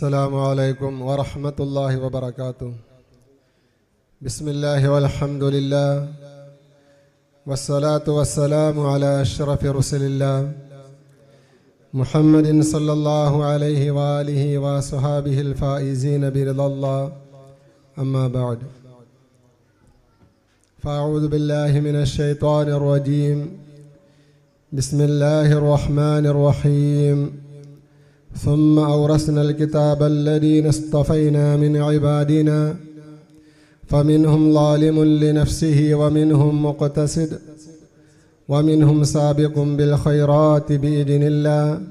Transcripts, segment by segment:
السلام عليكم ورحمة الله وبركاته. بسم الله والحمد لله والصلاة والسلام على أشرف رسل الله محمد صلى الله عليه وآله وصحابه الفائزين برضا الله. أما بعد. فأعوذ بالله من الشيطان الرجيم. بسم الله الرحمن الرحيم. ثم أورثنا الكتاب الذين اصطفينا من عبادنا فمنهم ظالم لنفسه ومنهم مقتصد ومنهم سابق بالخيرات بإذن الله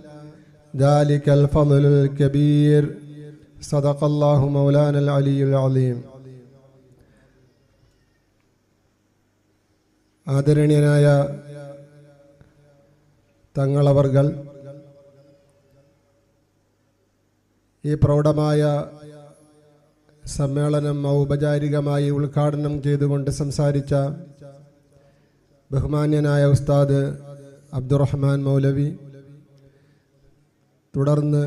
ذلك الفضل الكبير صدق الله مولانا العلي العظيم ആദരണീയനായ തങ്ങളവർകൾ ഈ പ്രൗഢമായ സമ്മേളനം ഔപചാരികമായി ഉദ്ഘാടനം ചെയ്തുകൊണ്ട് സംസാരിച്ച ബഹുമാന്യനായ ഉസ്താദ് അബ്ദുറഹ്മാൻ മൗലവി തുടർന്ന്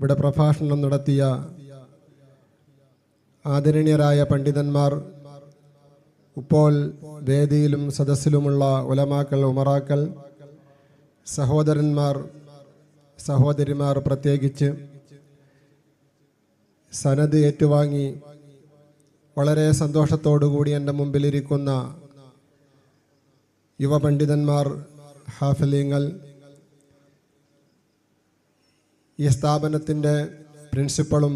ഇവിടെ പ്രഭാഷണം നടത്തിയ ആദരണീയരായ പണ്ഡിതന്മാർ ഇപ്പോൾ വേദിയിലും സദസ്സിലുമുള്ള ഉലമാക്കൾ ഉമറാക്കൾ സഹോദരന്മാർ സഹോദരിമാർ പ്രത്യേകിച്ച് സനത് ഏറ്റുവാങ്ങി വളരെ സന്തോഷത്തോടുകൂടി എന്റെ മുമ്പിലിരിക്കുന്ന യുവപണ്ഡിതന്മാർ ഹാഫലിങ്ങൾ ഈ സ്ഥാപനത്തിന്റെ പ്രിൻസിപ്പളും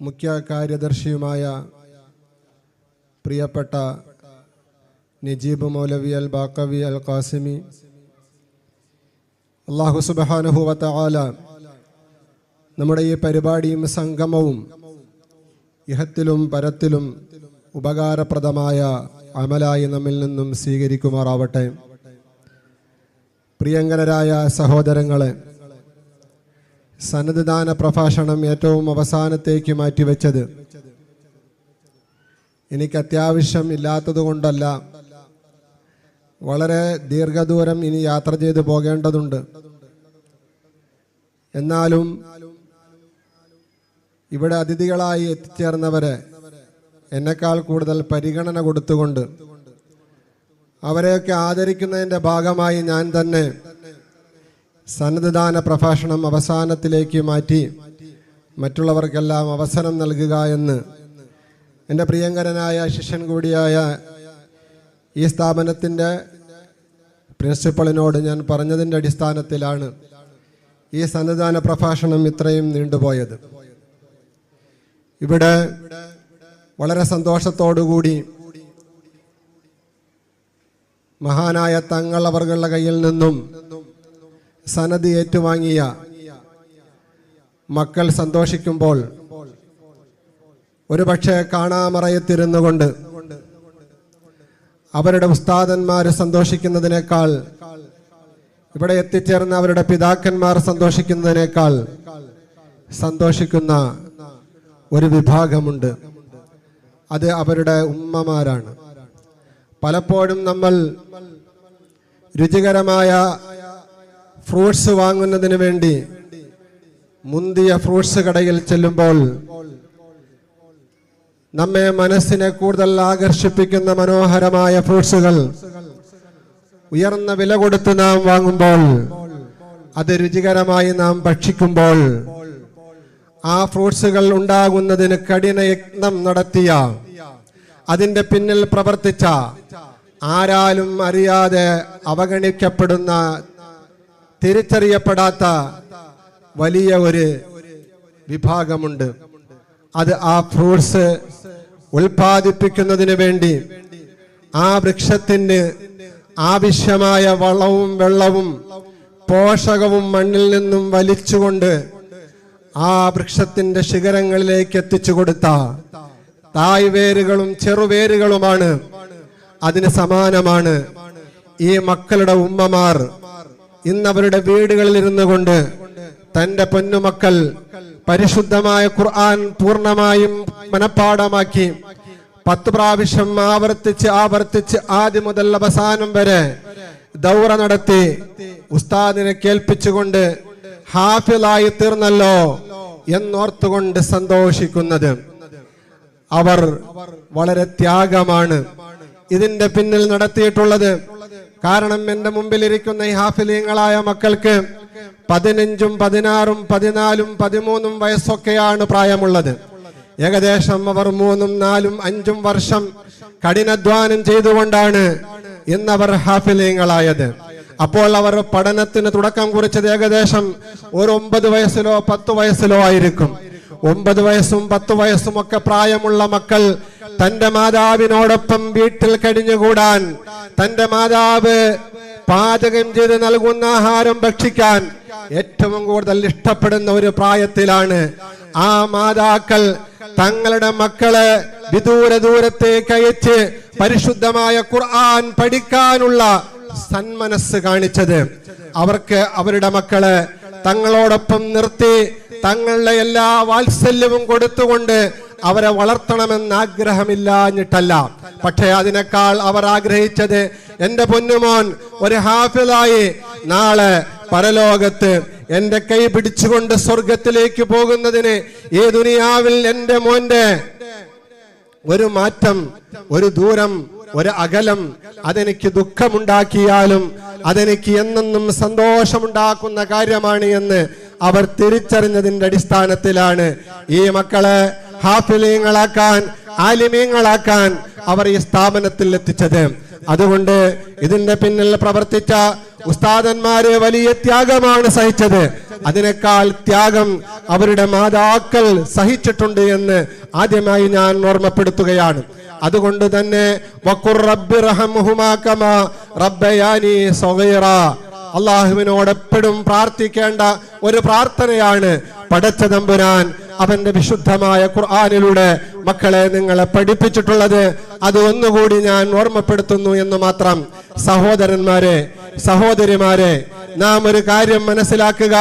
മുഖ്യ കാര്യദർശിയുമായ പ്രിയപ്പെട്ട നജീബ് മൗലവി അൽ ബാക്കവി അൽ ഖാസിമി അള്ളാഹു സുബാനുഹുവത്ത ആല നമ്മുടെ ഈ പരിപാടിയും സംഗമവും ഇഹത്തിലും പരത്തിലും ഉപകാരപ്രദമായ അമലായി നമ്മിൽ നിന്നും സ്വീകരിക്കുമാറാവട്ടെ. പ്രിയങ്കരരായ സഹോദരങ്ങളെ സന്നദ്ധദാന പ്രഭാഷണം ഏറ്റവും അവസാനത്തേക്ക് മാറ്റിവെച്ചത് എനിക്ക് അത്യാവശ്യം ഇല്ലാത്തത് കൊണ്ടല്ല വളരെ ദീർഘദൂരം ഇനി യാത്ര ചെയ്തു പോകേണ്ടതുണ്ട്. എന്നാലും ഇവിടെ അതിഥികളായി എത്തിച്ചേർന്നവരെ എന്നെക്കാൾ കൂടുതൽ പരിഗണന കൊടുത്തുകൊണ്ട് അവരെയൊക്കെ ആദരിക്കുന്നതിന്റെ ഭാഗമായി ഞാൻ തന്നെ സന്നദ്ധദാന പ്രഭാഷണം അവസാനത്തിലേക്ക് മാറ്റി മറ്റുള്ളവർക്കെല്ലാം അവസരം നൽകുക എന്ന് എന്റെ പ്രിയങ്കരനായ ശിഷ്യൻ കൂടിയായ ഈ സ്ഥാപനത്തിന്റെ പ്രിൻസിപ്പളിനോട് ഞാൻ പറഞ്ഞതിന്റെ അടിസ്ഥാനത്തിലാണ് ഈ സന്നദ്ധാന പ്രഭാഷണം ഇത്രയും നീണ്ടുപോയത്. ഇവിടെ വളരെ സന്തോഷത്തോടുകൂടി മഹാനായ തങ്ങൾ അവർകളുടെ കയ്യിൽ നിന്നും സനദി ഏറ്റുവാങ്ങിയ മക്കൾ സന്തോഷിക്കുമ്പോൾ ഒരുപക്ഷെ കാണാമറയത്തിരുന്നു കൊണ്ട് അവരുടെ ഉസ്താദന്മാർ സന്തോഷിക്കുന്നതിനേക്കാൾ ഇവിടെ എത്തിച്ചേർന്ന അവരുടെ പിതാക്കന്മാർ സന്തോഷിക്കുന്നതിനേക്കാൾ സന്തോഷിക്കുന്ന ഒരു വിഭാഗമുണ്ട്. അത് അവരുടെ ഉമ്മമാരാണ്. പലപ്പോഴും നമ്മൾ രുചികരമായ ഫ്രൂട്ട്സ് വാങ്ങുന്നതിന് വേണ്ടി മുന്തിയ ഫ്രൂട്ട്സ് കടയിൽ ചെല്ലുമ്പോൾ നമ്മെ മനസ്സിനെ കൂടുതൽ ആകർഷിപ്പിക്കുന്ന മനോഹരമായ ഫ്രൂട്ട്സുകൾ ഉയർന്ന വില കൊടുത്ത് നാം വാങ്ങുമ്പോൾ അത് രുചികരമായി നാം ഭക്ഷിക്കുമ്പോൾ ആ ഫ്രൂട്ട്സുകൾ ഉണ്ടാകുന്നതിന് കഠിന യത്നം നടത്തിയ. അതിന്റെ പിന്നിൽ പ്രവർത്തിച്ച. ആരാലും അറിയാതെ അവഗണിക്കപ്പെടുന്ന തിരിച്ചറിയപ്പെടാത്ത വലിയ ഒരു വിഭാഗമുണ്ട്. അത് ആ ഫ്രൂട്ട്സ് ഉൽപാദിപ്പിക്കുന്നതിന് വേണ്ടി ആ വൃക്ഷത്തിന് ആവശ്യമായ വളവും വെള്ളവും പോഷകവും മണ്ണിൽ നിന്നും വലിച്ചുകൊണ്ട് ആ വൃക്ഷത്തിന്റെ ശിഖരങ്ങളിലേക്ക് എത്തിച്ചു കൊടുത്ത തായ്വേരുകളും ചെറുവേരുകളുമാണ്. അതിന് സമാനമാണ് ഈ മക്കളുടെ ഉമ്മമാർ. ഇന്ന് അവരുടെ വീടുകളിൽ ഇരുന്നു കൊണ്ട് തന്റെ പൊന്നുമക്കൾ പരിശുദ്ധമായ ഖുർആൻ പൂർണമായും മനഃപ്പാടമാക്കി പത്ത് പ്രാവശ്യം ആവർത്തിച്ച് ആവർത്തിച്ച് ആദ്യം മുതൽ അവസാനം വരെ ദൗറ നടത്തി ഉസ്താദിനെ കേൾപ്പിച്ചുകൊണ്ട് ഹാഫിലായി തീർന്നല്ലോ എന്നോർത്തുകൊണ്ട് സന്തോഷിക്കുന്നത്. അവർ വളരെ ത്യാഗമാണ് ഇതിന്റെ പിന്നിൽ നടത്തിയിട്ടുള്ളത്. കാരണം എന്റെ മുമ്പിലിരിക്കുന്ന ഈ ഹാഫിലീങ്ങളായ മക്കൾക്ക് പതിനഞ്ചും പതിനാറും പതിനാലും പതിമൂന്നും വയസ്സൊക്കെയാണ് പ്രായമുള്ളത്. ഏകദേശം അവർ മൂന്നും നാലും അഞ്ചും വർഷം കഠിനാധ്വാനം ചെയ്തുകൊണ്ടാണ് ഇന്നവർ ഹാഫിലീങ്ങളായത്. അപ്പോൾ അവർ പഠനത്തിന് തുടക്കം കുറിച്ചത് ഏകദേശം ഒരു ഒമ്പത് വയസ്സിലോ പത്ത് വയസ്സിലോ ആയിരിക്കും. ഒമ്പത് വയസ്സും പത്ത് വയസ്സും ഒക്കെ പ്രായമുള്ള മക്കൾ തന്റെ മാതാവിനോടൊപ്പം വീട്ടിൽ കഴിഞ്ഞുകൂടാൻ തന്റെ മാതാവ് പാചകം ചെയ്ത് നൽകുന്ന ആഹാരം ഭക്ഷിക്കാൻ ഏറ്റവും കൂടുതൽ ഇഷ്ടപ്പെടുന്ന ഒരു പ്രായത്തിലാണ്. ആ മാതാക്കൾ തങ്ങളുടെ മക്കളെ വിദൂര ദൂരത്തേക്ക് അയച്ച് പരിശുദ്ധമായ ഖുർആൻ പഠിക്കാനുള്ള സന്മനസ് കാണിച്ചത്. അവർക്ക് അവരുടെ മക്കളെ തങ്ങളോടൊപ്പം നിർത്തി തങ്ങളുടെ എല്ലാ വാത്സല്യവും കൊടുത്തുകൊണ്ട് അവരെ വളർത്തണമെന്ന് ആഗ്രഹമില്ലാഞ്ഞിട്ടല്ല. പക്ഷേ അതിനേക്കാൾ അവർ ആഗ്രഹിച്ചത് എന്റെ പൊന്നുമോൻ ഒരു ഹാഫിലായി നാളെ പരലോകത്ത് എന്റെ കൈ പിടിച്ചുകൊണ്ട് സ്വർഗത്തിലേക്ക് പോകുന്നതിന് ഈ ദുനിയാവിൽ എന്റെ മോന്റെ ഒരു മാറ്റം ഒരു ദൂരം ഒരു അകലം അതെനിക്ക് ദുഃഖമുണ്ടാക്കിയാലും അതെനിക്ക് എന്നെന്നും സന്തോഷമുണ്ടാക്കുന്ന കാര്യമാണ് എന്ന് അവർ തിരിച്ചറിഞ്ഞതിന്റെ അടിസ്ഥാനത്തിലാണ്. ഈ മക്കളെ ഹാഫിലീങ്ങളാക്കാൻ ആലിമീങ്ങളാക്കാൻ അവർ ഈ സ്ഥാപനത്തിൽ എത്തിച്ചത്. അതുകൊണ്ട് ഇതിന്റെ പിന്നിൽ പ്രവർത്തിച്ച ഉസ്താദന്മാരെ വലിയ ത്യാഗമാണ് സഹിച്ചത്. അതിനേക്കാൾ ത്യാഗം അവരുടെ മാതാക്കൾ സഹിച്ചിട്ടുണ്ട് എന്ന് ആദ്യമായി ഞാൻ ഓർമ്മപ്പെടുത്തുകയാണ്. അതുകൊണ്ട് തന്നെ റഹംഹുമാ റബ്ബയാനി അള്ളാഹുവിനോട് എപ്പോഴും പ്രാർത്ഥിക്കേണ്ട ഒരു പ്രാർത്ഥനയാണ് പടച്ച തമ്പുരാൻ അവന്റെ വിശുദ്ധമായ ഖുർആാനിലൂടെ മക്കളെ നിങ്ങളെ പഠിപ്പിച്ചിട്ടുള്ളത്. അത് ഒന്നുകൂടി ഞാൻ ഓർമ്മപ്പെടുത്തുന്നു എന്ന് മാത്രം സഹോദരന്മാരെ സഹോദരിമാരെ നാം ഒരു കാര്യം മനസ്സിലാക്കുക.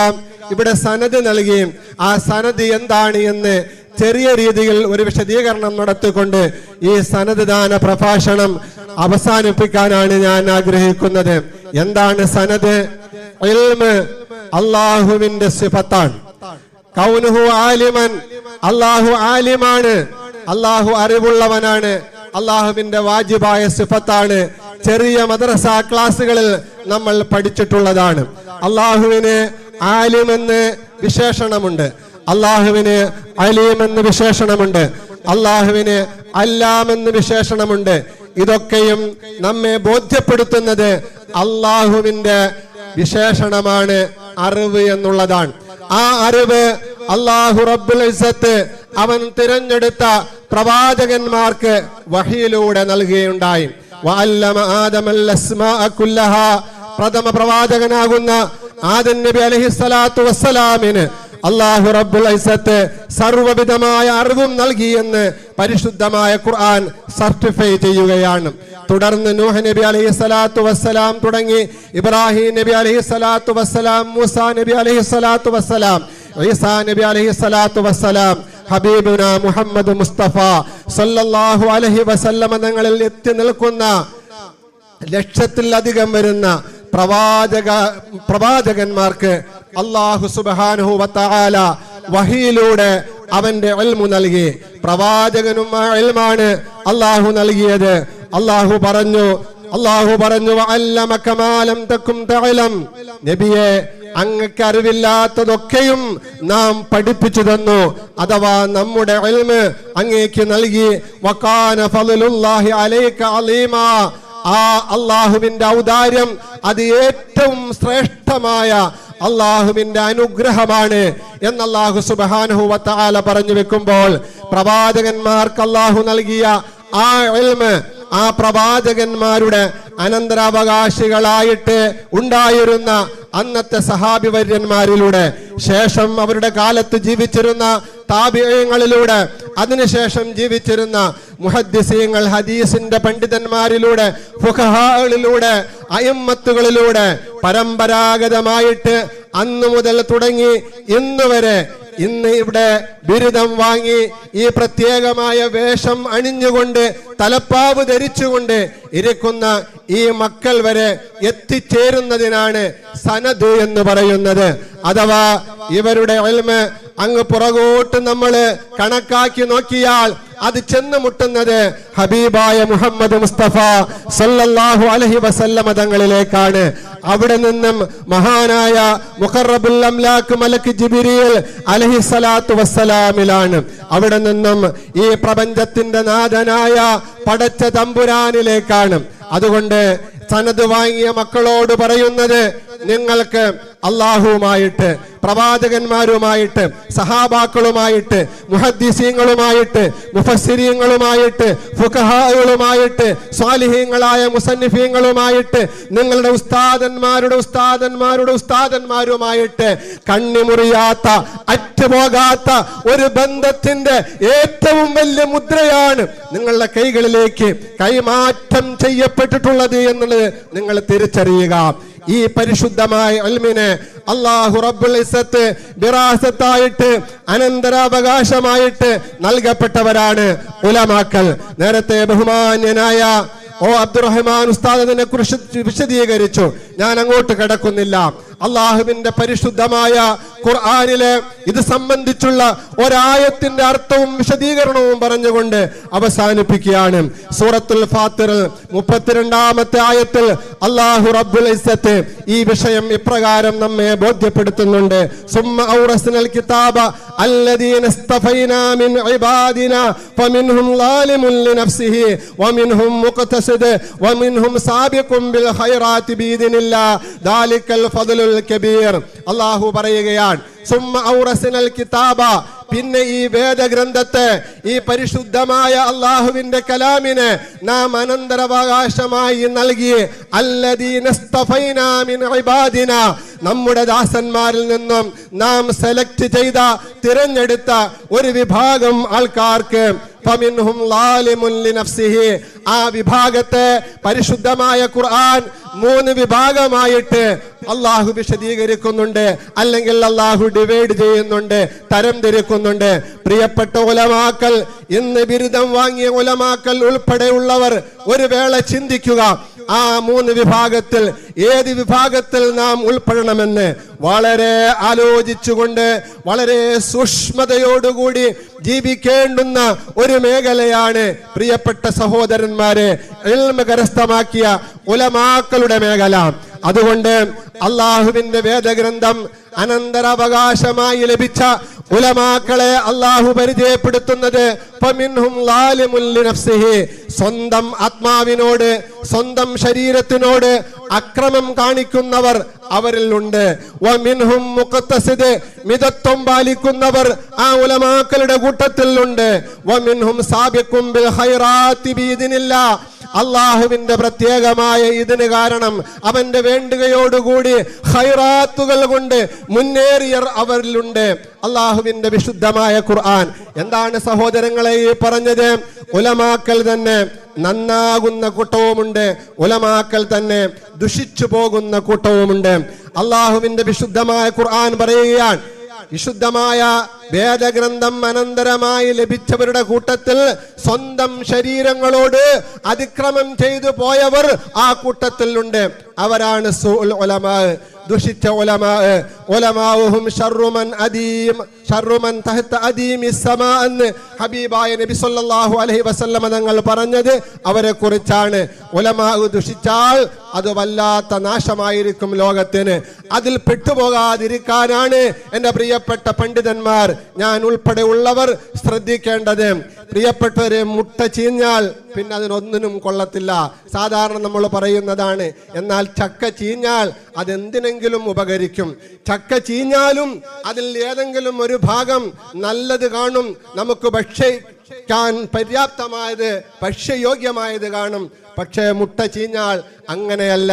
ഇവിടെ സനദ് നൽകിയും ആ സനദ് എന്താണ് എന്ന് ചെറിയ രീതിയിൽ ഒരു വിശദീകരണം നടത്തിക്കൊണ്ട് ഈ സനദ്ദാന പ്രഭാഷണം അവസാനിപ്പിക്കാനാണ് ഞാൻ ആഗ്രഹിക്കുന്നത്. എന്താണ് സനദ്? അള്ളാഹുവിന്റെ സിഫത്താണ്. കൗനുഹു ആലിമൻ അള്ളാഹു ആലിമാണ്. അള്ളാഹു അറിവുള്ളവനാണ്. അള്ളാഹുവിന്റെ വാജിബായ സിഫത്താണ്. ചെറിയ മദ്രസ ക്ലാസ്സുകളിൽ നമ്മൾ പഠിച്ചിട്ടുള്ളതാണ്. അള്ളാഹുവിന് ആലിമെന്ന് വിശേഷണമുണ്ട്. അള്ളാഹുവിന് അലീമെന്ന് വിശേഷണമുണ്ട്. അള്ളാഹുവിന് അല്ലാമെന്ന് വിശേഷണമുണ്ട്. ഇതൊക്കെയും നമ്മെ ബോധ്യപ്പെടുത്തുന്നത് അള്ളാഹുവിന്റെ വിശേഷണമാണ് അറിവ് എന്നുള്ളതാണ്. ആ അറിവ് അള്ളാഹു റബ്ബുൽ ഇസ്സത്ത് അവൻ തിരഞ്ഞെടുത്ത പ്രവാചകന്മാർക്ക് വഹിയിലൂടെ നൽകുകയുണ്ടായി. പ്രഥമ പ്രവാചകനാകുന്ന ആദൻ നബി അലൈഹിസ്സലാത്തു വസ്സലാമിന് അള്ളാഹു റബ്ബുൽ ഐസത്ത് സർവവിധമായ അറിവും നൽകിയെന്ന് പരിശുദ്ധമായ ഖുർആൻ സർട്ടിഫൈ ചെയ്യുകയാണ്. തുടർന്ന് നൂഹ് നബി അലൈഹി സ്വലാത്തു വസ്സലാം തുടങ്ങി. ഇബ്രാഹിം നബി അലൈഹി സ്വലാത്തു വസ്സലാം മൂസ നബി അലൈഹി സ്വലാത്തു വസ്സലാം ഈസാ നബി അലൈഹി സ്വലാത്തു വസ്സലാം ഹബീബുന മുഹമ്മദ് മുസ്തഫ സല്ലല്ലാഹു അലഹി വസല്ലമ തങ്ങളിൽ എത്തി നിൽക്കുന്ന ലക്ഷത്തിലധികം വരുന്ന പ്രവാചക പ്രവാചകന്മാർക്ക് അള്ളാഹു സുബാനുഹുല വഹിയിലൂടെ അവന്റെ അൽമു നൽകി. പ്രവാചകനും ആ എൽമാണ് അള്ളാഹു നൽകിയത്. അള്ളാഹു പറഞ്ഞു അള്ളാഹു പറഞ്ഞു "വഅല്ലമക തക്കും തകലം തകും തഅലം." നബിയെ അങ്ങക്ക് അറിവില്ലാത്തതൊക്കെയും നാം പഠിപ്പിച്ചു തന്നു. അഥവാ നമ്മുടെ അൽമ് അങ്ങേക്ക് നൽകി. വക്കാന ഫലുല്ലാഹി അലൈക അലീമാ. ആ അള്ളാഹുവിന്റെ ഔദാര്യം അത് ഏറ്റവും ശ്രേഷ്ഠമായ അള്ളാഹുവിന്റെ അനുഗ്രഹമാണ് എന്ന് അള്ളാഹു സുബാനുഹു വത്താല പറഞ്ഞു വെക്കുമ്പോൾ പ്രവാചകന്മാർക്ക് അള്ളാഹു നൽകിയ ആ എൽമ് ആ പ്രവാചകന്മാരുടെ അനന്തരാവകാശികളായിട്ട് ഉണ്ടായിരുന്ന അന്നത്തെ സഹാബിവര്യന്മാരിലൂടെ ശേഷം അവരുടെ കാലത്ത് ജീവിച്ചിരുന്ന താപിയങ്ങളിലൂടെ അതിനുശേഷം ജീവിച്ചിരുന്ന മുഹദ്ദിസീങ്ങൾ ഹദീസിന്റെ പണ്ഡിതന്മാരിലൂടെ ഫുഖഹാകളിലൂടെ അയമ്മത്തുകളിലൂടെ പരമ്പരാഗതമായിട്ട് അന്നു മുതൽ തുടങ്ങി ഇന്ന് വരെ ഇന്ന് ഇവിടെ ബിരുദം വാങ്ങി ഈ പ്രത്യേകമായ വേഷം അണിഞ്ഞുകൊണ്ട് തലപ്പാവ് ധരിച്ചുകൊണ്ട് ഇരിക്കുന്ന ഈ മക്കൾ വരെ എത്തിച്ചേരുന്നതിനാണ് സനദ് എന്ന് പറയുന്നത്. അഥവാ ഇവരുടെ എൽമ് അങ്ങ് പുറകോട്ട് നമ്മൾ കണക്കാക്കി നോക്കിയാൽ അത് ചെന്ന് മുട്ടുന്നത് ഹബീബായ മുഹമ്മദ് മുസ്തഫ സല്ലല്ലാഹു അലഹി വസല്ലമ തങ്ങളിലേക്കാണ്. അവിടെ നിന്നും മഹാനായ മുഖറബുൽ അംലാക്ക് മലക്ക് ജിബിരിയിൽ അലഹി സ്വലാത്തു വസ്സലാമിലാണ്. അവിടെ നിന്നും ഈ പ്രപഞ്ചത്തിന്റെ നാഥനായ പടച്ച തമ്പുരാനിലേക്കാണ്. അതുകൊണ്ട് സനത് വാങ്ങിയ മക്കളോട് പറയുന്നത് നിങ്ങൾക്ക് അള്ളാഹുവുമായിട്ട് പ്രവാചകന്മാരുമായിട്ട് സഹാബാക്കളുമായിട്ട് മുഹദ്ദിസീങ്ങളുമായിട്ട് മുഫസ്സിരീങ്ങളുമായിട്ട് ഫുഖഹാകളുമായിട്ട് സ്വാലിഹീങ്ങളായ മുസന്നിഫീങ്ങളുമായിട്ട് നിങ്ങളുടെ ഉസ്താദന്മാരുടെ ഉസ്താദന്മാരുടെ ഉസ്താദന്മാരുമായിട്ട് കണ്ണിമുറിയാത്ത അറ്റുപോകാത്ത ഒരു ബന്ധത്തിന്റെ ഏറ്റവും വലിയ മുദ്രയാണ് നിങ്ങളുടെ കൈകളിലേക്ക് കൈമാറ്റം ചെയ്യപ്പെട്ടിട്ടുള്ളത് എന്നുള്ളത് നിങ്ങൾ തിരിച്ചറിയുക. ഈ പരിശുദ്ധമായ അൽമിനെ അള്ളാഹു റബ്ബുൽ ഇസ്സത്ത് വിറാസത്തായിട്ട് അനന്തരാവകാശമായിട്ട് നൽകപ്പെട്ടവരാണ് ഉലമാക്കൾ. നേരത്തെ ബഹുമാന്യനായ ഓ അബ്ദുറഹ്മാൻ ഉസ്താദിനെ കുറിച്ച് വിശദീകരിച്ചു. ഞാൻ അങ്ങോട്ട് കിടക്കുന്നില്ല. അള്ളാഹുവിന്റെ പരിശുദ്ധമായ ഖുർആാനിലെ ഇത് സംബന്ധിച്ചുള്ള ഒരായത്തിന്റെ അർത്ഥവും വിശദീകരണവും പറഞ്ഞുകൊണ്ട് അവസാനിപ്പിക്കുകയാണ് സൂറത്തുൽ ഫാത്തിറിൽ മുപ്പത്തിരണ്ടാമത്തെ ആയത്തിൽ അള്ളാഹു റബ്ബുൽ ഇസ്സത്ത് ഈ വിഷയം ഇപ്രകാരം നമ്മെ ബോധ്യപ്പെടുത്തുന്നുണ്ട് സുമ്മ ഔറസ്നൽ കിതാബ الذين اصطفينا من عبادنا فمنهم ظالم لنفسه ومنهم مقتصد ومنهم سابق بالخيرات بإذن الله ذلك الفضل കബീർ. അള്ളാഹു പറയുകയാണ് കിതാബ. പിന്നെ ഈ വേദഗ്രന്ഥത്തെ ഈ പരിശുദ്ധമായ അള്ളാഹുവിന്റെ കലാമിനെ നാം അനന്തരവകാശമായി നൽകി അല്ലദീന നമ്മുടെ ദാസന്മാരിൽ നിന്നും നാം സെലക്ട് ചെയ്ത തിരഞ്ഞെടുത്ത ഒരു വിഭാഗം ആൾക്കാർക്ക് ആ വിഭാഗത്തെ പരിശുദ്ധമായ ഖുർആൻ മൂന്ന് വിഭാഗമായിട്ട് അള്ളാഹു വിശദീകരിക്കുന്നുണ്ട് അല്ലെങ്കിൽ അള്ളാഹു ഡിവൈഡ് ചെയ്യുന്നുണ്ട് തരം തിരിക്കുന്നുണ്ട്. പ്രിയപ്പെട്ട ഉലമാക്കൽ ഇന്ന് ബിരുദം വാങ്ങിയ ഉലമാക്കൽ ഉൾപ്പെടെയുള്ളവർ ഒരു വേള ചിന്തിക്കുക ആ മൂന്ന് വിഭാഗത്തിൽ ഏത് വിഭാഗത്തിൽ നാം ഉൾപ്പെടണമെന്ന്. വളരെ ആലോചിച്ചുകൊണ്ട് വളരെ സൂക്ഷ്മതയോടുകൂടി ജീവിക്കേണ്ടുന്ന ഒരു മേഖലയാണ് പ്രിയപ്പെട്ട സഹോദരന്മാരെ കരസ്ഥമാക്കിയ ഉലമാക്കളുടെ മേഖല അതുകൊണ്ട് അള്ളാഹുവിന്റെ വേദഗ്രന്ഥം അനന്തരാവകാശമായി ലഭിച്ച ഉലമാക്കളെ അള്ളാഹു പരിചയപ്പെടുത്തുന്നത്. സ്വന്തം ആത്മാവിനോട് സ്വന്തം ശരീരത്തിനോട് അക്രമം കാണിക്കുന്നവർ അവരിലുണ്ട്. മിതത്വം പാലിക്കുന്നവർ ആ ഉലമാക്കളുടെ കൂട്ടത്തിലുണ്ട്. അള്ളാഹുവിന്റെ പ്രത്യേകമായ ഇതിന് കാരണം അവന്റെ വേണ്ടുകയോടുകൂടി ഹൈറാത്തുകൾ കൊണ്ട് മുന്നേറിയർ അവരിലുണ്ട്. അള്ളാഹുവിന്റെ വിശുദ്ധമായ ഖുർആൻ. എന്താണ് സഹോദരങ്ങളെ ഈ പറഞ്ഞത്? ഉലമാക്കൽ തന്നെ നന്നാകുന്ന കൂട്ടവുമുണ്ട്. ഉലമാക്കൽ തന്നെ ദുഷിച്ചു പോകുന്ന കൂട്ടവുമുണ്ട്. അള്ളാഹുവിന്റെ വിശുദ്ധമായ ഖുർആൻ പറയുകയാണ് വിശുദ്ധമായ വേദഗ്രന്ഥം അനന്തരമായി ലഭിച്ചവരുടെ കൂട്ടത്തിൽ സ്വന്തം ശരീരങ്ങളോട് അതിക്രമം ചെയ്തു പോയവർ ആ കൂട്ടത്തിലുണ്ട്. അവരാണ് സുൽ ഉലമാ. ദുഷിച്ച എന്ന് ഹബീബായ നബി സല്ലല്ലാഹു അലൈഹി വസല്ലമ തങ്ങൾ പറഞ്ഞത് അവരെ കുറിച്ചാണ് ഒലമാവ് ദുഷിച്ചാൽ അത് വല്ലാത്ത നാശമായിരിക്കും ലോകത്തിന്. അതിൽ പെട്ടുപോകാതിരിക്കാനാണ് എന്റെ പ്രിയപ്പെട്ട പണ്ഡിതന്മാർ. ഞാൻ ഉൾപ്പെടെ ഉള്ളവർ ശ്രദ്ധിക്കേണ്ടത്. പ്രിയപ്പെട്ടവരെ മുട്ട ചീഞ്ഞാൽ പിന്നെ അതിനൊന്നിനും കൊള്ളത്തില്ല. സാധാരണ നമ്മൾ പറയുന്നതാണ് എന്നാൽ ചക്ക ചീഞ്ഞാൽ അതെന്തിനെങ്കിലും ഉപകരിക്കും. ചക്ക ചീഞ്ഞാലും അതിൽ ഏതെങ്കിലും ഒരു ഭാഗം നല്ലത് കാണും. നമുക്ക് ഭക്ഷിക്കാൻ പര്യാപ്തമായത് ഭക്ഷ്യയോഗ്യമായത് കാണും. പക്ഷേ മുട്ട ചീഞ്ഞാൽ അങ്ങനെയല്ല.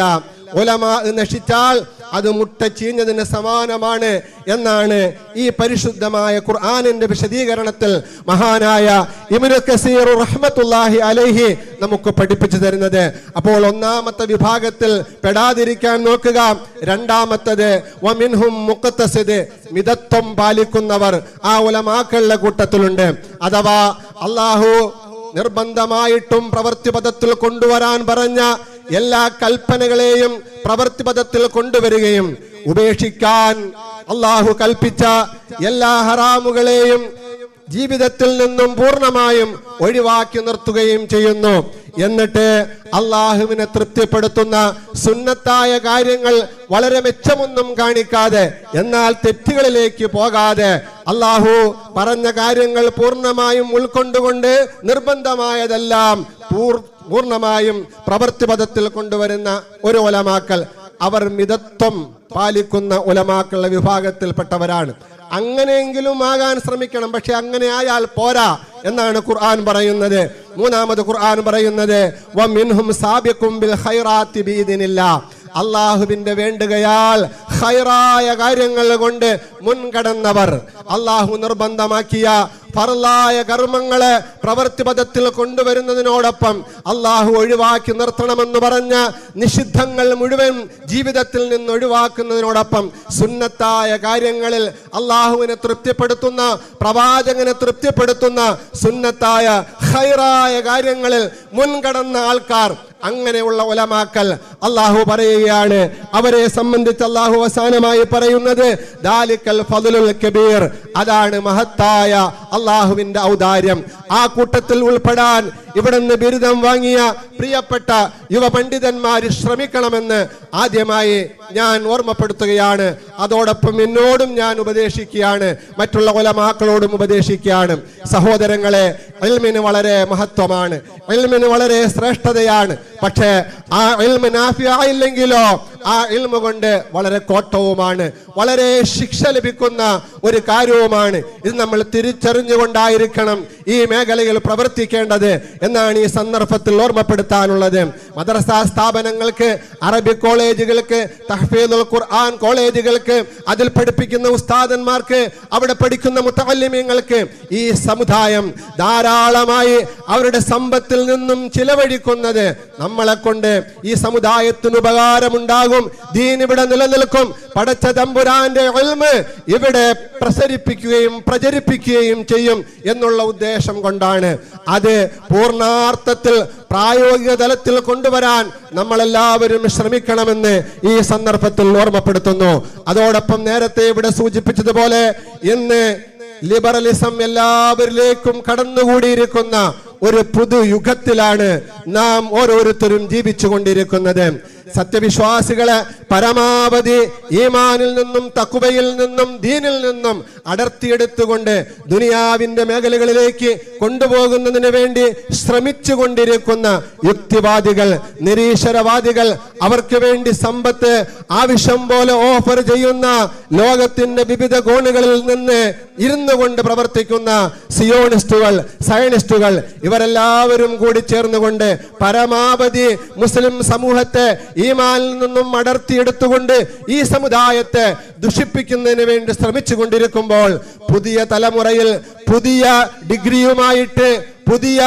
ഒലമാ നശിച്ചാൽ അത് മുട്ട ചീഞ്ഞതിന് സമാനമാണ് എന്നാണ് ഈ പരിശുദ്ധമായ ഖുർആാനിന്റെ വിശദീകരണത്തിൽ മഹാനായ ഇമിനു കസീർ റഹ്മത്തുള്ളാഹി അലൈഹി നമുക്ക് പഠിപ്പിച്ചു തരുന്നത്. അപ്പോൾ ഒന്നാമത്തെ വിഭാഗത്തിൽ പെടാതിരിക്കാൻ നോക്കുക. രണ്ടാമത്തത് വമിൻഹും മുക്കത്തസിദ് മിതത്വം പാലിക്കുന്നവർ ആ ഉലമാക്കളുടെ കൂട്ടത്തിലുണ്ട്. അഥവാ അള്ളാഹു നിർബന്ധമായിട്ടും പ്രവൃത്തിപഥത്തിൽ കൊണ്ടുവരാൻ പറഞ്ഞ എല്ലാ കൽപ്പനകളെയും പ്രവൃത്തിപഥത്തിൽ കൊണ്ടുവരികയും ഉപേക്ഷിക്കാൻ അള്ളാഹു കൽപ്പിച്ച എല്ലാ ഹറാമുകളെയും ജീവിതത്തിൽ നിന്നും പൂർണമായും ഒഴിവാക്കി നിർത്തുകയും ചെയ്യുന്നു. എന്നിട്ട് അള്ളാഹുവിനെ തൃപ്തിപ്പെടുത്തുന്ന സുന്നത്തായ കാര്യങ്ങൾ വളരെ മെച്ചമൊന്നും കാണിക്കാതെ എന്നാൽ തെറ്റുകളിലേക്ക് പോകാതെ അള്ളാഹു പറഞ്ഞ കാര്യങ്ങൾ പൂർണമായും ഉൾക്കൊണ്ടുകൊണ്ട് നിർബന്ധമായതെല്ലാം പൂർ- പൂർണമായും പ്രവൃത്തിപഥത്തിൽ കൊണ്ടുവരുന്ന ഒരു ഒലമാക്കൽ. അവർ മിതത്വം പാലിക്കുന്ന ഉലമാക്കളുടെ വിഭാഗത്തിൽപ്പെട്ടവരാണ്. അങ്ങനെയെങ്കിലും ആകാൻ ശ്രമിക്കണം പക്ഷെ അങ്ങനെ ആയാൽ പോരാ എന്നാണ് ഖുർആൻ പറയുന്നത്. മൂന്നാമത് ഖുർആൻ പറയുന്നത് അള്ളാഹുവിന്റെ വേണ്ടുകയാൽ ഹൈറായ കാര്യങ്ങൾ കൊണ്ട് മുൻകടന്നവർ. അള്ളാഹു നിർബന്ധമാക്കിയ പറലായ കർമ്മങ്ങളെ പ്രവൃത്തിപഥത്തിൽ കൊണ്ടുവരുന്നതിനോടൊപ്പം അള്ളാഹു ഒഴിവാക്കി നിർത്തണമെന്ന് പറഞ്ഞ നിഷിദ്ധങ്ങൾ മുഴുവൻ ജീവിതത്തിൽ നിന്ന് ഒഴിവാക്കുന്നതിനോടൊപ്പം സുന്നത്തായ കാര്യങ്ങളിൽ അള്ളാഹുവിനെ തൃപ്തിപ്പെടുത്തുന്ന പ്രവാചകനെ തൃപ്തിപ്പെടുത്തുന്ന സുന്നത്തായ ഹൈറായ കാര്യങ്ങളിൽ മുൻകടന്ന ആൾക്കാർ അങ്ങനെയുള്ള ഉലമാക്കൽ അള്ളാഹു പറയുകയാണ്. അവരെ സംബന്ധിച്ച് അള്ളാഹു അവസാനമായി പറയുന്നത് ദാലിക്കൽ ഫതുലുൽ കബീർ. അതാണ് മഹത്തായ അള്ളാഹുവിന്റെ ഔദാര്യം. ആ കൂട്ടത്തിൽ ഉൾപ്പെടാൻ ഇവിടുന്ന് ബിരുദം വാങ്ങിയ പ്രിയപ്പെട്ട യുവ പണ്ഡിതന്മാർ ശ്രമിക്കണമെന്ന് ആദ്യമായി ഞാൻ ഓർമ്മപ്പെടുത്തുകയാണ്. അതോടൊപ്പം എന്നോടും ഞാൻ ഉപദേശിക്കുകയാണ്. മറ്റുള്ള കൊലമാക്കളോടും ഉപദേശിക്കുകയാണ്. സഹോദരങ്ങളെ എൽമിന് വളരെ മഹത്വമാണ്. എൽമിന് വളരെ ശ്രേഷ്ഠതയാണ്. പക്ഷേ ആ എൽമ നാഫിയായില്ലെങ്കിലോ ആ ഇൽമ കൊണ്ട് വളരെ കോട്ടവുമാണ് വളരെ ശിക്ഷ ലഭിക്കുന്ന ഒരു കാര്യവുമാണ്. ഇത് നമ്മൾ തിരിച്ചറിഞ്ഞുകൊണ്ടായിരിക്കണം ഈ മേഖലയിൽ പ്രവർത്തിക്കേണ്ടത് എന്നാണ് ഈ സന്ദർഭത്തിൽ ഓർമ്മപ്പെടുത്താനുള്ളത്. മദ്രസ സ്ഥാപനങ്ങൾക്ക് അറബി കോളേജുകൾക്ക് തഹ്ഫീദുൽ ഖുർആൻ കോളേജുകൾക്ക് അതിൽ പഠിപ്പിക്കുന്ന ഉസ്താദന്മാർക്ക് അവിടെ പഠിക്കുന്ന മുത്തല്ലിമീങ്ങൾക്ക് ഈ സമുദായം ധാരാളമായി അവരുടെ സമ്പത്തിൽ നിന്നും ചിലവഴിക്കുന്നത് നമ്മളെ കൊണ്ട് ഈ സമുദായത്തിന് ഉപകാരമുണ്ടാകും. ദീൻ ഇവിടെ നിലനിൽക്കും. പടച്ച തമ്പുരാന്റെ ഒൽമ് ഇവിടെ പ്രസരിപ്പിക്കുകയും പ്രചരിപ്പിക്കുകയും ചെയ്യും എന്നുള്ള ഉദ്ദേശം കൊണ്ടാണ്. അത് പൂർണാർത്ഥത്തിൽ പ്രായോഗിക തലത്തിൽ കൊണ്ടുവരാൻ നമ്മളെല്ലാവരും ശ്രമിക്കണമെന്ന് ഈ സന്ദർഭത്തിൽ ഓർമ്മപ്പെടുത്തുന്നു. അതോടൊപ്പം നേരത്തെ ഇവിടെ സൂചിപ്പിച്ചതുപോലെ ഇന്ന് ലിബറലിസം എല്ലാവരിലേക്കും കടന്നുകൂടിയിരിക്കുന്ന ഒരു പുതുയുഗത്തിലാണ് നാം ഓരോരുത്തരും ജീവിച്ചു കൊണ്ടിരിക്കുന്നത് സത്യവിശ്വാസികളെ പരമാവധി ഈമാനിൽ നിന്നും തക്കുവയിൽ നിന്നും ദീനിൽ നിന്നും അടർത്തിയെടുത്തുകൊണ്ട് ദുനിയാവിന്റെ മേഖലകളിലേക്ക് കൊണ്ടുപോകുന്നതിന് വേണ്ടി ശ്രമിച്ചു കൊണ്ടിരിക്കുന്ന യുക്തിവാദികൾ നിരീശ്വരവാദികൾ അവർക്ക് വേണ്ടി സമ്പത്ത് ആവശ്യം പോലെ ഓഫർ ചെയ്യുന്ന ലോകത്തിന്റെ വിവിധ കോണുകളിൽ നിന്ന് ഇരുന്നു കൊണ്ട് പ്രവർത്തിക്കുന്ന സിയോണിസ്റ്റുകൾ സയനിസ്റ്റുകൾ ഇവരെല്ലാവരും കൂടി ചേർന്നുകൊണ്ട് പരമാവധി മുസ്ലിം സമൂഹത്തെ ഈമാനിൽ നിന്നും അടർത്തിയെടുത്തുകൊണ്ട് ഈ സമുദായത്തെ ദുഷിപ്പിക്കുന്നതിന് വേണ്ടി ശ്രമിച്ചു കൊണ്ടിരിക്കുമ്പോൾ പുതിയ തലമുറയിൽ പുതിയ ഡിഗ്രിയുമായിട്ട് പുതിയ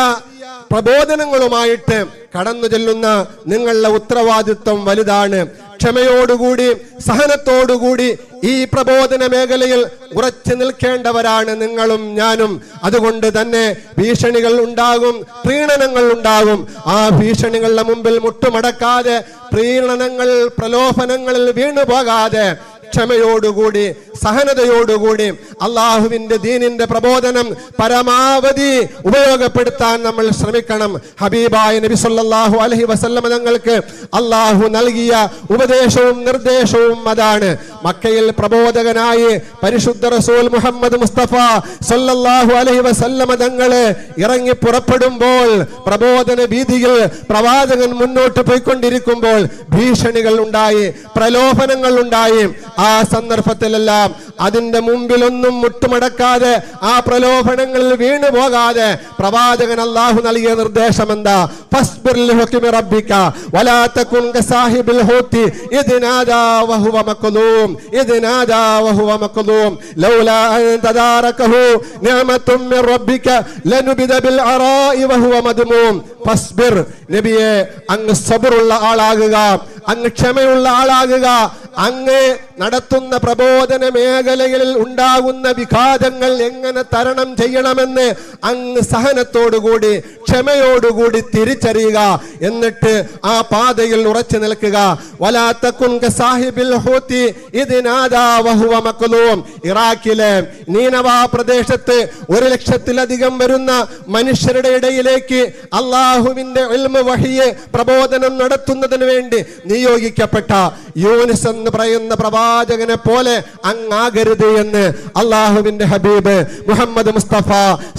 പ്രബോധനങ്ങളുമായിട്ട് കടന്നു ചെല്ലുന്ന നിങ്ങളുടെ ഉത്തരവാദിത്വം വലുതാണ്. ക്ഷമയോടുകൂടി സഹനത്തോടുകൂടി ഈ പ്രബോധന മേഖലയിൽ ഉറച്ചു നിൽക്കേണ്ടവരാണ് നിങ്ങളും ഞാനും. അതുകൊണ്ട് തന്നെ ഭീഷണികൾ ഉണ്ടാകും പ്രീണനങ്ങൾ ഉണ്ടാകും. ആ ഭീഷണികളുടെ മുമ്പിൽ മുട്ടുമടക്കാതെ പ്രീണനങ്ങൾ പ്രലോഭനങ്ങളിൽ വീണു പോകാതെ ക്ഷമയോടുകൂടി സഹനതയോടുകൂടി അള്ളാഹുവിന്റെ ദീനിന്റെ പ്രബോധനം പരമാവധി ഉപയോഗപ്പെടുത്താൻ നമ്മൾ ശ്രമിക്കണം. ഹബീബായ നബി സല്ലാഹു അലഹി വസല്ലമ തങ്ങൾക്ക് അള്ളാഹു നൽകിയ ഉപദേശവും നിർദ്ദേശവും അതാണ്. മക്കയിൽ പ്രബോധകനായി പരിശുദ്ധ റസൂൽ മുഹമ്മദ് മുസ്തഫ സല്ലല്ലാഹു അലൈഹി വസല്ലമ തങ്ങൾ ഇറങ്ങി പുറപ്പെടുമ്പോൾ പ്രബോധന വീതിയിൽ പ്രവാചകൻ മുന്നോട്ട് പോയിക്കൊണ്ടിരിക്കുമ്പോൾ ഭീഷണികൾ ഉണ്ടായി പ്രലോഭനങ്ങൾ ഉണ്ടായി. ആ സന്ദർഭത്തിലെല്ലാം അതിന്റെ മുമ്പിലൊന്നും മുട്ടുമടക്കാതെ ആ പ്രലോഭനങ്ങളിൽ വീണു പോകാതെ പ്രവാചകൻ അള്ളാഹു നൽകിയ നിർദ്ദേശം എന്താ? അങ്ങ് സബറുള്ള ആളാകുക അങ്ങ് ക്ഷമയുള്ള ആളാകുക അങ്ങ് നടത്തുന്ന പ്രബോധന മേഖലകളിൽ ഉണ്ടാകുന്ന വിഘാതങ്ങൾ എങ്ങനെ തരണം ചെയ്യണമെന്ന് അങ്ങ് സഹനത്തോടുകൂടി ക്ഷമയോടുകൂടി തിരിച്ചറിയുക. എന്നിട്ട് ആ പാതയിൽ ഉറച്ചു നിൽക്കുക. ഇറാഖിലെ നീനവ പ്രദേശത്ത് ഒരു ലക്ഷത്തിലധികം വരുന്ന മനുഷ്യരുടെ ഇടയിലേക്ക് അള്ളാഹുവിന്റെ വഹിയെ പ്രബോധനം നടത്തുന്നതിന് വേണ്ടി നിയോഗിക്കപ്പെട്ട യൂനിസ് എന്ന് പറയുന്ന പ്രവാചകനെ പോലെ അങ്ങാകരുത് എന്ന് അള്ളാഹുവിന്റെ ഹബീബ് മുഹമ്മദ് മുസ്തഫ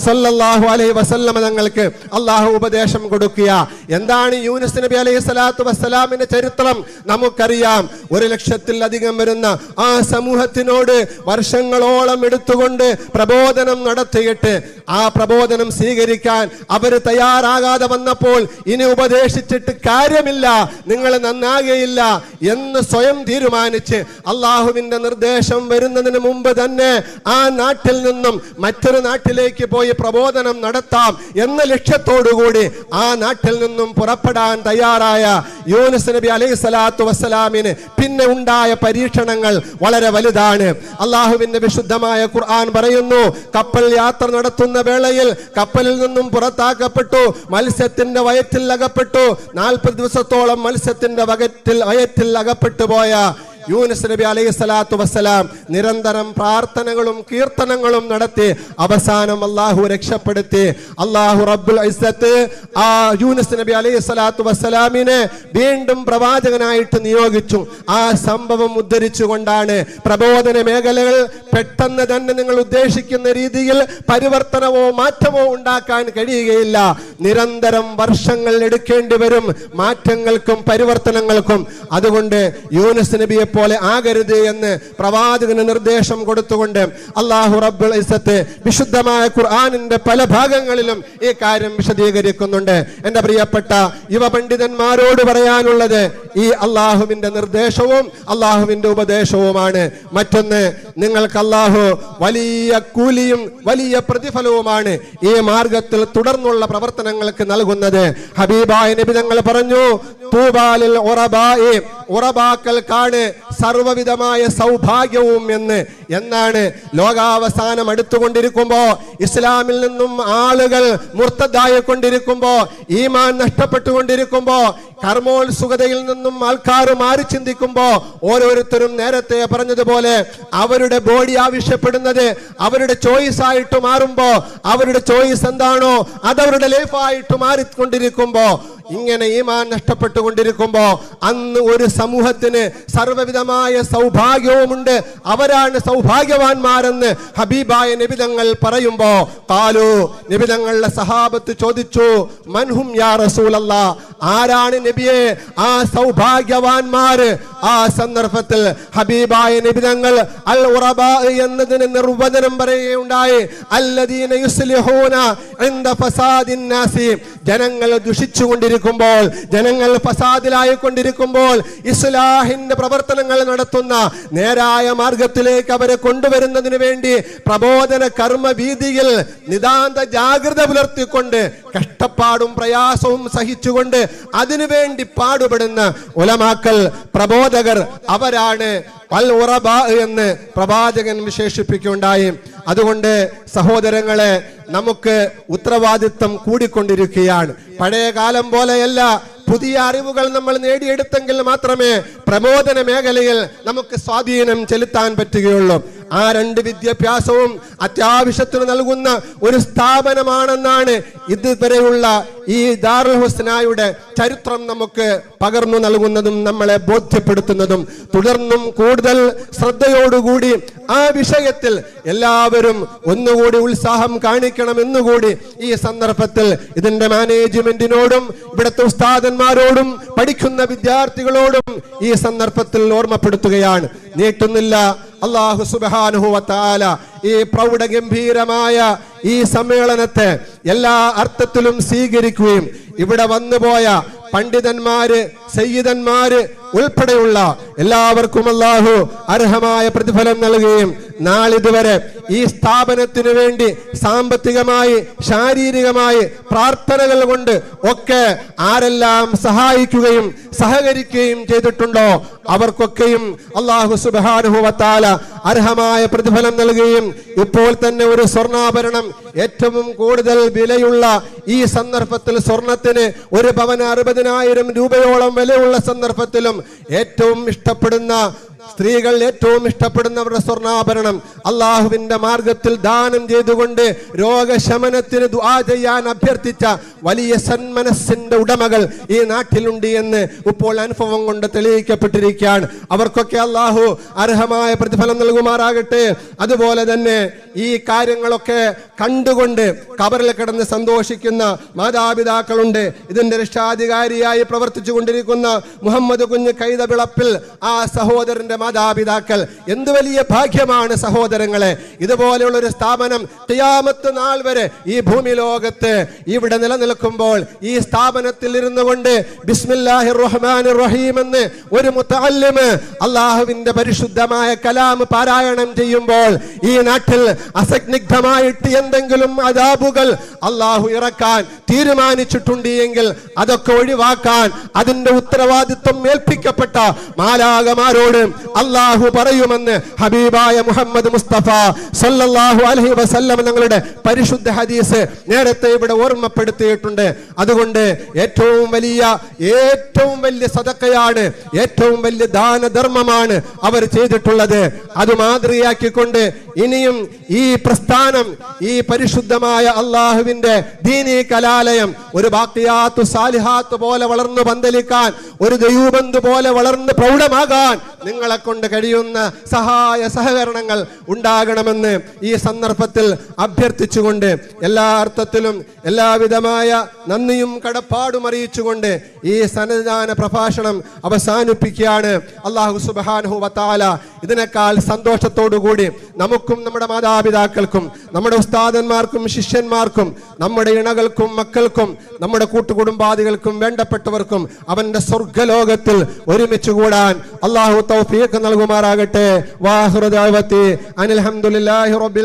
സല്ലല്ലാഹു അലൈഹി വസല്ലമ തങ്ങൾക്ക് അള്ളാഹു ഉപദേശം കൊടുക്കുക. എന്താണ് യൂനിസ് നബി അലൈഹി സ്വലാത്തു വസ്സലാമിന്റെ ചരിത്രം? നമുക്കറിയാം ഒരു ലക്ഷത്തിലധികം വരുന്ന ആ സമൂഹത്തിനോട് വർഷങ്ങളോളം എടുത്തുകൊണ്ട് പ്രബോധനം നടത്തിയിട്ട് ആ പ്രബോധനം സ്വീകരിക്കാൻ അവർ തയ്യാറാകാതെ വന്നപ്പോൾ ഇനി ഉപദേശിച്ചിട്ട് കാര്യമില്ല നിങ്ങൾ നന്നാകുകയില്ല എന്ന് സ്വയം തീരുമാനിച്ച് അള്ളാഹുവിന്റെ നിർദ്ദേശം വരുന്നതിന് മുമ്പ് തന്നെ ആ നാട്ടിൽ നിന്നും മറ്റൊരു നാട്ടിലേക്ക് പോയി പ്രബോധനം നടത്താം എന്ന ലക്ഷ്യത്തോടുകൂടി ആ നാട്ടിൽ നിന്നും പുറപ്പെടാൻ തയ്യാറായ യൂനുസ് നബി അലൈഹി സ്വലാത്തു വസ്സലാമിന് പിന്നെ ഉണ്ടായ പരീക്ഷണങ്ങൾ വളരെ വലുതാണ്. അള്ളാഹുവിന്റെ വിശുദ്ധമായ ഖുർആൻ പറയുന്നു കപ്പൽ യാത്ര നടത്തുന്ന വേളയിൽ കപ്പലിൽ നിന്നും പുറത്താക്കപ്പെട്ടു മത്സ്യത്തിന്റെ വയറ്റിൽ അകപ്പെട്ടു നാൽപ്പത് ദിവസത്തോളം മത്സ്യത്തിന്റെ വകറ്റിൽ വയറ്റിൽ അകപ്പെട്ടു പോയ യൂനുസ് നബി അലൈഹി സ്വലാത്തു വസ്സലാം നിരന്തരം പ്രാർത്ഥനകളും കീർത്തനങ്ങളും നടത്തി അവസാനം അള്ളാഹു രക്ഷപ്പെടുത്തി. അള്ളാഹു റബ്ബുൽ ആ യൂനസ് നബി അലൈഹി സ്വലാത്തു വസ്സലാമിനെ വീണ്ടും പ്രവാചകനായിട്ട് നിയോഗിച്ചു. ആ സംഭവം ഉദ്ധരിച്ചുകൊണ്ടാണ് പ്രബോധന മേഖലകൾ പെട്ടെന്ന് തന്നെ നിങ്ങൾ ഉദ്ദേശിക്കുന്ന രീതിയിൽ പരിവർത്തനമോ മാറ്റമോ ഉണ്ടാക്കാൻ കഴിയുകയില്ല. നിരന്തരം വർഷങ്ങൾ എടുക്കേണ്ടി വരും മാറ്റങ്ങൾക്കും പരിവർത്തനങ്ങൾക്കും. അതുകൊണ്ട് യൂനസ് നബിയെ പോലെ ആകരുത് എന്ന് പ്രവാചകന് നിർദ്ദേശം കൊടുത്തുകൊണ്ട് അള്ളാഹു റബ്ബുൽ ഇസത്ത് വിശുദ്ധമായ ഖുർആാനിന്റെ പല ഭാഗങ്ങളിലും ഈ കാര്യം വിശദീകരിക്കുന്നുണ്ട്. എന്റെ പ്രിയപ്പെട്ട യുവ പണ്ഡിതന്മാരോട് പറയാനുള്ളത് ഈ അള്ളാഹുവിന്റെ നിർദ്ദേശവും അള്ളാഹുവിന്റെ ഉപദേശവുമാണ്. മറ്റൊന്ന് നിങ്ങൾക്ക് അള്ളാഹു വലിയ കൂലിയും വലിയ പ്രതിഫലവുമാണ് ഈ മാർഗത്തിൽ തുടർന്നുള്ള പ്രവർത്തനങ്ങൾക്ക് നൽകുന്നത്. ഹബീബായ നബി തങ്ങൾ പറഞ്ഞു തൂബാലിൽ ഉറബായി ഉറബാക്കൾക്കാണ് സർവവിധമായ സൗഭാഗ്യവും എന്ന് എന്നാണ് ലോകാവസാനം അടുത്തുകൊണ്ടിരിക്കുമ്പോ ഇസ്ലാമിൽ നിന്നും ആളുകൾ മുർത്തതായി കൊണ്ടിരിക്കുമ്പോ ഈമാൻ നഷ്ടപ്പെട്ടുകൊണ്ടിരിക്കുമ്പോ കർമ്മോത്സുകതയിൽ നിന്നും ആൾക്കാർ മാറി ചിന്തിക്കുമ്പോൾ ഓരോരുത്തരും നേരത്തെ പറഞ്ഞതുപോലെ അവരുടെ ബോഡി ആവശ്യപ്പെടുന്നത് അവരുടെ ചോയ്സ് ആയിട്ട് മാറുമ്പോൾ അവരുടെ ചോയ്സ് എന്താണോ അതവരുടെ ലൈഫായിട്ട് മാറിക്കൊണ്ടിരിക്കുമ്പോ ഇങ്ങനെ ഈമാൻ നഷ്ടപ്പെട്ടുകൊണ്ടിരിക്കുമ്പോ അന്ന് ഒരു സമൂഹത്തിന് സർവവിധമായ സൗഭാഗ്യവുമുണ്ട്. അവരാണ് സൗഭാഗ്യവാന്മാരെന്ന് ഹബീബായ നിബിതങ്ങൾ പറയുമ്പോ കാലു നിബിതങ്ങളുടെ സഹാബത്ത് ചോദിച്ചു മൻഹും യാ റസൂലല്ല? ആരാണ് നബിയെ? ആ സൗഭാഗ്യവാന്മാര് ആ സന്ദർഭത്തിൽ ഹബീബായ നിബിതങ്ങൾ അൽ ഉറബാ എന്നതിന് നിർവചനം പറയുകയുണ്ടായി. അല്ലദീന യുസ്ലിഹൂന ഇൻദ ഫസാദിൻ നാസി. ജനങ്ങൾ ദുഷിച്ചുകൊണ്ടിരിക്കുമ്പോൾ ജനങ്ങൾ ഫസാദിലായിക്കൊണ്ടിരിക്കുമ്പോൾ ഇസ്ലാഹിന്റെ പ്രവർത്തനങ്ങൾ നടത്തുന്ന നേരായ മാർഗത്തിലേക്ക് അവരെ കൊണ്ടുവരുന്നതിന് വേണ്ടി പ്രബോധന കർമ്മ വീതിയിൽ നിതാന്ത ജാഗ്രത പുലർത്തിക്കൊണ്ട് കഷ്ടപ്പാടും പ്രയാസവും സഹിച്ചുകൊണ്ട് അതിനുവേണ്ടി പാടുപെടുന്ന ഉലമാക്കൾ പ്രബോധകർ അവരാണ് അൽ ഉറബ എന്ന് പ്രവാചകൻ വിശേഷിപ്പിക്കുകയുണ്ടായി. അതുകൊണ്ട് സഹോദരങ്ങളെ നമുക്ക് ഉത്തരവാദിത്വം കൂടിക്കൊണ്ടിരിക്കുകയാണ്. പഴയ കാലം പോലെയല്ല പുതിയ അറിവുകൾ നമ്മൾ നേടിയെടുത്തെങ്കിൽ മാത്രമേ പ്രബോധന മേഖലയിൽ നമുക്ക് സ്വാധീനം ചെലുത്താൻ പറ്റുകയുള്ളൂ. ആ രണ്ട് വിദ്യാഭ്യാസവും അത്യാവശ്യത്തിന് നൽകുന്ന ഒരു സ്ഥാപനമാണെന്നാണ് ഇതുവരെയുള്ള ഈ ദാറുൽ ഹുസ്നായുടെ ചരിത്രം നമുക്ക് പകർന്നു നൽകുന്നതും നമ്മളെ ബോധ്യപ്പെടുത്തുന്നതും തുടർന്നും കൂടുതൽ ശ്രദ്ധയോടുകൂടി ആ വിഷയത്തിൽ എല്ലാവരും ഒന്നുകൂടി ഉത്സാഹം കാണിക്കണം എന്നുകൂടി ഈ സന്ദർഭത്തിൽ ഇതിന്റെ മാനേജ്മെന്റിനോടും ഇവിടുത്തെ ഉസ്താദന്മാരോടും പഠിക്കുന്ന വിദ്യാർത്ഥികളോടും ഈ സന്ദർഭത്തിൽ ഓർമ്മപ്പെടുത്തുകയാണ്. നീട്ടുന്നില്ല. അള്ളാഹു സുബാനുഹുവത്താല ഈ പ്രൗഢഗംഭീരമായ ഈ സമ്മേളനത്തെ എല്ലാ അർത്ഥത്തിലും സ്വീകരിക്കുകയും ഇവിടെ വന്നുപോയ പണ്ഡിതന്മാര് സയ്യിദന്മാര് ഉൾപ്പെടെയുള്ള എല്ലാവർക്കും അല്ലാഹു അർഹമായ പ്രതിഫലം നൽകുകയും നാളിതുവരെ ഈ സ്ഥാപനത്തിനു വേണ്ടി സാമ്പത്തികമായി ശാരീരികമായി പ്രാർത്ഥനകൾ കൊണ്ട് ഒക്കെ ആരെല്ലാം സഹായിക്കുകയും സഹകരിക്കുകയും ചെയ്തിട്ടുണ്ടോ അവർക്കൊക്കെയും അള്ളാഹു സുബാനുഭവത്താല അർഹമായ പ്രതിഫലം നൽകുകയും ഇപ്പോൾ തന്നെ ഒരു സ്വർണാഭരണം ഏറ്റവും കൂടുതൽ വിലയുള്ള ഈ സന്ദർഭത്തിൽ സ്വർണത്തിന് ഒരു പവന് അറുപതിനായിരം രൂപയോളം വിലയുള്ള സന്ദർഭത്തിലും ഏറ്റവും ഇഷ്ടപ്പെടുന്ന സ്ത്രീകൾ ഏറ്റവും ഇഷ്ടപ്പെടുന്നവരുടെ സ്വർണാഭരണം അള്ളാഹുവിന്റെ മാർഗത്തിൽ ദാനം ചെയ്തുകൊണ്ട് രോഗശമനത്തിന് ദുആ ചെയ്യാൻ അഭ്യർത്ഥിച്ച വലിയ സന്മനസ്സിന്റെ ഉടമകൾ ഈ നാട്ടിലുണ്ട് എന്ന് ഇപ്പോൾ അനുഭവം കൊണ്ട് തെളിയിക്കപ്പെട്ടിരിക്കുകയാണ്. അവർക്കൊക്കെ അള്ളാഹു അർഹമായ പ്രതിഫലം നൽകുമാറാകട്ടെ. അതുപോലെ തന്നെ ഈ കാര്യങ്ങളൊക്കെ കണ്ടുകൊണ്ട് കബറിൽ കിടന്ന് സന്തോഷിക്കുന്ന മാതാപിതാക്കളുണ്ട്. ഇതിന്റെ രക്ഷാധികാരിയായി പ്രവർത്തിച്ചു കൊണ്ടിരിക്കുന്ന മുഹമ്മദ് കുഞ്ഞ് കൈതവിളപ്പിൽ ആ സഹോദരന്റെ മാതാപിതാക്കൾ എന്ത് വലിയ ഭാഗ്യമാണ് സഹോദരങ്ങളെ. ഇതുപോലെയുള്ള ഒരു സ്ഥാപനം തിയാമത്ത് നാൾ വരെ ഈ ഭൂമി ലോകത്ത് ഇവിടെ നിലനിൽക്കുമ്പോൾ ഈ സ്ഥാപനത്തിൽ ഇരുന്നു കൊണ്ട് ബിസ്മില്ലാഹി റഹ്മാൻ റഹീം എന്ന് ഒരു മുത്തല്ലിമ് അള്ളാഹുവിന്റെ പരിശുദ്ധമായ കലാം പാരായണം ചെയ്യുമ്പോൾ ഈ നാട്ടിൽ അസഗ്നിഗ്ധമായിട്ട് എന്തെങ്കിലും അതാബുകൾ അള്ളാഹു ഇറക്കാൻ തീരുമാനിച്ചിട്ടുണ്ട് എങ്കിൽ അതൊക്കെ ഒഴിവാക്കാൻ അതിന്റെ ഉത്തരവാദിത്വം ഏൽപ്പിക്കപ്പെട്ട മാലാകമാരോട് അള്ളാഹു പറയുമെന്ന് ഹബീബായ മുഹമ്മദ് മുസ്തഫ സല്ലല്ലാഹു അലഹി വസല്ലം ഞങ്ങളുടെ പരിശുദ്ധ ഹദീസ് നേരത്തെ ഇവിടെ ഓർമ്മപ്പെടുത്തിയിട്ടുണ്ട്. അതുകൊണ്ട് ഏറ്റവും വലിയ ഏറ്റവും വലിയ സതക്കയാണ് ഏറ്റവും വലിയ ദാനധർമ്മമാണ് അവർ ചെയ്തിട്ടുള്ളത്. അത് മാതൃകയാക്കിക്കൊണ്ട് ഇനിയും ഈ പ്രസ്ഥാനം ഈ പരിശുദ്ധമായ അള്ളാഹുവിന്റെ ദീനി കലാലയം ഒരു ബാക്കിയാത്തു സാലിഹാത്ത് പോലെ വളർന്നു പന്തലിക്കാൻ ഒരു ദൈവബന്ധു പോലെ വളർന്ന് പ്രൗഢമാകാൻ നിങ്ങളെ കൊണ്ട് കഴിയുന്ന സഹായ സഹകരണങ്ങൾ ഉണ്ടാകണമെന്ന് ഈ സന്ദർഭത്തിൽ അഭ്യർത്ഥിച്ചുകൊണ്ട് എല്ലാ അർത്ഥത്തിലും എല്ലാവിധമായ നന്ദിയും കടപ്പാടും അറിയിച്ചുകൊണ്ട് ഈ സന്നദ്ധാന പ്രഭാഷണം അവസാനിപ്പിക്കുകയാണ്. അള്ളാഹു സുബാനുഹു വത്താല ഇതിനേക്കാൾ സന്തോഷത്തോടു കൂടി നമുക്കും നമ്മുടെ മാതാപിതാക്കൾക്കും നമ്മുടെ ഉസ്താദന്മാർക്കും ശിഷ്യന്മാർക്കും നമ്മുടെ ഇണകൾക്കും മക്കൾക്കും നമ്മുടെ കൂട്ടുകുടുംബാദികൾക്കും വേണ്ടപ്പെട്ടവർക്കും അവന്റെ സ്വർഗലോകത്തിൽ ഒരുമിച്ച് കൂടാൻ അള്ളാഹു തൗഫീഖ് നൽകുമാറാകട്ടെ. വാഹുറുദാവത്തി അനിൽഹമുല്ലാഹി റബ്ബിൽ